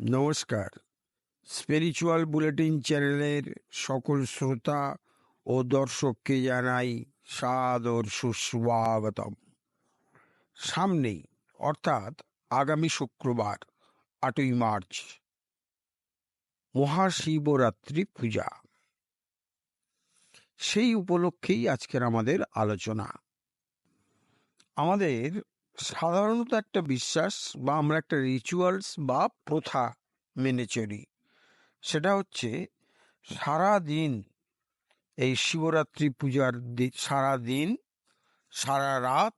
নমস্কার। Spiritual bulletin চ্যানেলের সকল শ্রোতা ও দর্শককে জানাই সাদর সুস্বাগতম। সামনেই, অর্থাৎ আগামী শুক্রবার, আটই মার্চ, মহাশিবরাত্রি পূজা। সেই উপলক্ষেই আজকের আমাদের আলোচনা। আমাদের সাধারণত একটা বিশ্বাস বা আমরা একটা রিচুয়ালস বা প্রথা মেনে চলি। সেটা হচ্ছে সারা দিন এই শিবরাত্রি পূজার সারা দিন সারা রাত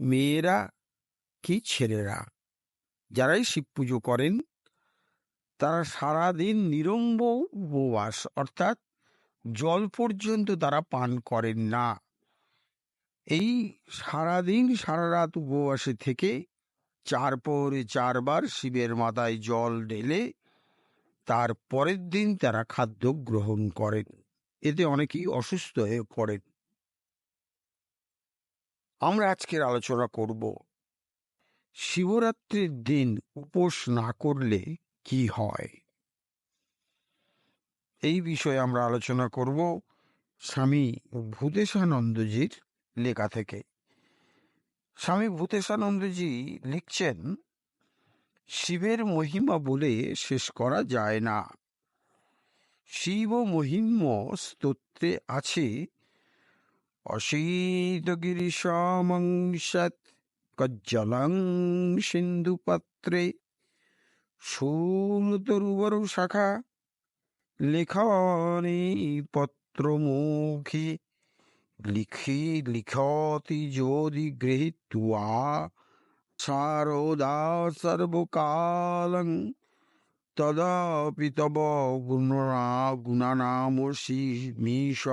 মেয়েরা কি ছেলেরা? যারাই শিব পুজো করেন, তারা সারা দিন নিরম্ব উপবাস, অর্থাৎ জল পর্যন্ত তারা পান করেন না। এই সারাদিন সারা রাত উপবাসে থেকে চার পরে চারবার শিবের মাথায় জল ঢেলে তার পরের দিন তারা খাদ্য গ্রহণ করেন। এতে অনেকেই অসুস্থ হয়ে পড়েন। আমরা আজকের আলোচনা করব, শিবরাত্রির দিন উপোস না করলে কি হয়? এই বিষয়ে আমরা আলোচনা করব স্বামী ভূতেশানন্দজির লেখা থেকে। স্বামী ভূতেশানন্দজি লিখছেন, শিবের মহিমা বলে শেষ করা যায় না। শিব মহিম্য স্তোত্রে আছে অশীত গিরিশামংসৎ কজ্জলং সিন্ধু পাত্রে শূলতরুবর শাখা লেখনে পত্রমুখী। লিখি, লিখতি যদি গৃহীত্বা সারদা সর্বকালং। তদাপি তব গুণনা, গুণানামসি মিশ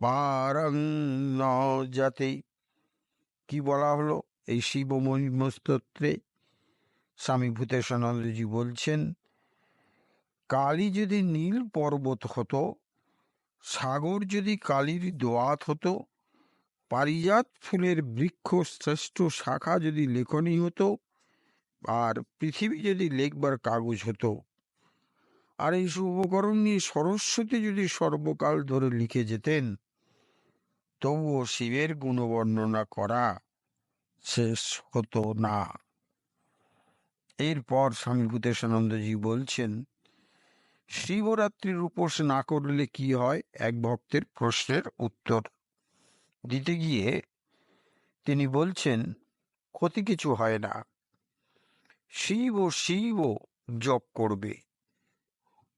পারং ন যাতে কি বলা হলো? এই শিব মহিমস্তোত্রে স্বামী ভূতেশানন্দজি বলছেন, কালী যদি নীল পর্বত হতো সাগর যদি কালির দোয়াত হতো, পারিজাত ফুলের বৃক্ষ শ্রেষ্ঠ শাখা যদি লেখনী হতো, আর পৃথিবী যদি লেখবার কাগজ হতো। আর এই উপকরণ নিয়ে সরস্বতী যদি সর্বকাল ধরে লিখে যেতেন, তবুও শিবের গুণবর্ণনা করা শেষ হতো না। এরপর স্বামী ভূতেশানন্দজি বলছেন শিবরাত্রির উপোস না করলে কি হয়? এক ভক্তের প্রশ্নের উত্তর। দিতে গিয়ে তিনি বলছেন, ক্ষতি কিছু হয় না। শিব ও শিব জপ করবে।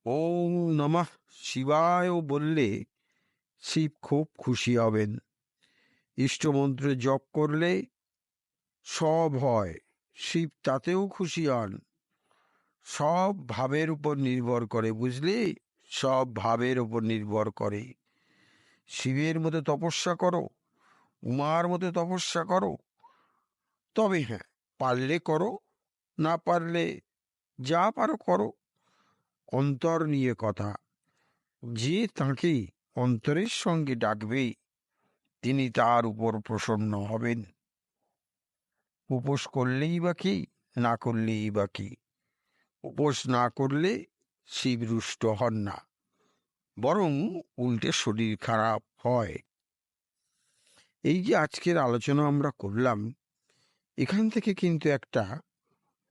ওম নমঃ শিবায় বললে শিব খুব খুশি হবেন। ইষ্টমন্ত্রে জপ করলে সব হয়, শিব তাতেও খুশি হন। সব ভাবের উপর নির্ভর করে, বুঝলি? সব ভাবের উপর নির্ভর করে। শিবের মতো তপস্যা করো, উমার মতো তপস্যা করো। তবে হ্যাঁ পারলে করো, না পারলে যা পারো করো। অন্তর নিয়ে কথা। যে তাঁকে অন্তরের সঙ্গে ডাকবে, তিনি তার উপর প্রসন্ন হবেন। উপোস করলেই বা কি, না করলেই বা কি। উপোস না করলে শিব রুষ্ট হন না। বরং উল্টে শরীর খারাপ হয়। এই যে আজকের আলোচনা আমরা করলাম, এখান থেকে কিন্তু একটা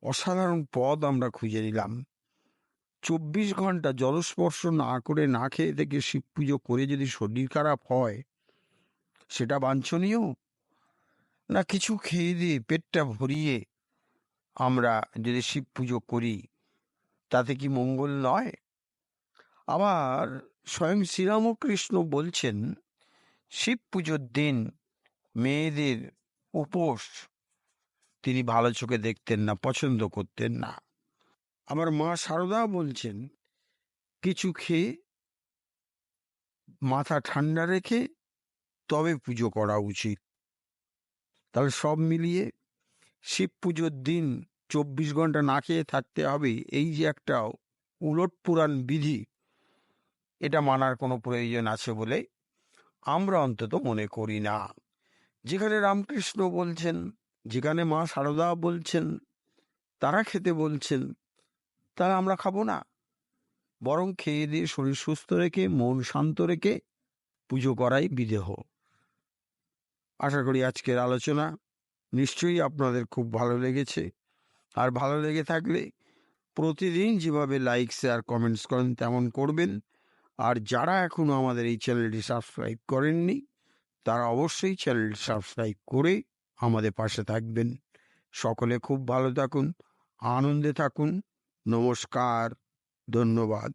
অসাধারণ পদ আমরা খুঁজে নিলাম। চব্বিশ ঘণ্টা জলস্পর্শ না করে না খেয়ে থেকে শিব পুজো করে যদি শরীর খারাপ হয়, সেটা বাঞ্ছনীয়? না কিছু খেয়ে দিয়ে পেটটা ভরিয়ে আমরা যদি শিব পুজো করি তাতে কি মঙ্গল নয়? আবার স্বয়ং শ্রীরামকৃষ্ণ বলছেন, শিব পুজোর দিন মেয়েদের উপোস। তিনি ভালো চোখে দেখতেন না, পছন্দ করতেন না। আমার মা সারদা বলছেন, কিছু খেয়ে মাথা ঠান্ডা রেখে তবে পুজো করা উচিত। তাহলে সব মিলিয়ে শিব পুজোর দিন চব্বিশ ঘণ্টা না খেয়ে থাকতে হবে, এই যে একটা উলট পুরাণ বিধি, এটা মানার কোনো প্রয়োজন আছে বলে আমরা অন্তত মনে করি না। যেখানে রামকৃষ্ণ বলছেন, যেখানে মা সারদা বলছেন, তারা খেতে বলছেন তাহলে আমরা খাব না। বরং খেয়ে দিয়ে শরীর সুস্থ রেখে, মন শান্ত রেখে পুজো করাই বিদেহ। আশা করি আজকের আলোচনা নিশ্চয়ই আপনাদের খুব ভালো লেগেছে। আর ভালো লেগে থাকলে প্রতিদিন যেভাবে লাইক শেয়ার কমেন্টস করেন, তেমন করবেন। আর যারা এখনও আমাদের এই চ্যানেলটি সাবস্ক্রাইব করেননি, তারা অবশ্যই চ্যানেলটি সাবস্ক্রাইব করে আমাদের পাশে থাকবেন। সকলে খুব ভালো থাকুন, আনন্দে থাকুন। নমস্কার, ধন্যবাদ।